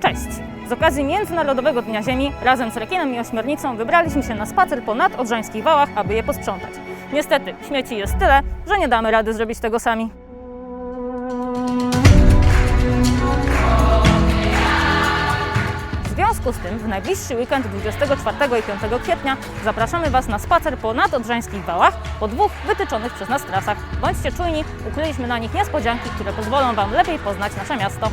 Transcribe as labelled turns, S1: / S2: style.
S1: Cześć! Z okazji Międzynarodowego Dnia Ziemi razem z rekinem i ośmiornicą wybraliśmy się na spacer po nadodrzańskich wałach, aby je posprzątać. Niestety, śmieci jest tyle, że nie damy rady zrobić tego sami. W związku z tym w najbliższy weekend 24 i 5 kwietnia zapraszamy Was na spacer po nadodrzańskich wałach po dwóch wytyczonych przez nas trasach. Bądźcie czujni, ukryliśmy na nich niespodzianki, które pozwolą Wam lepiej poznać nasze miasto.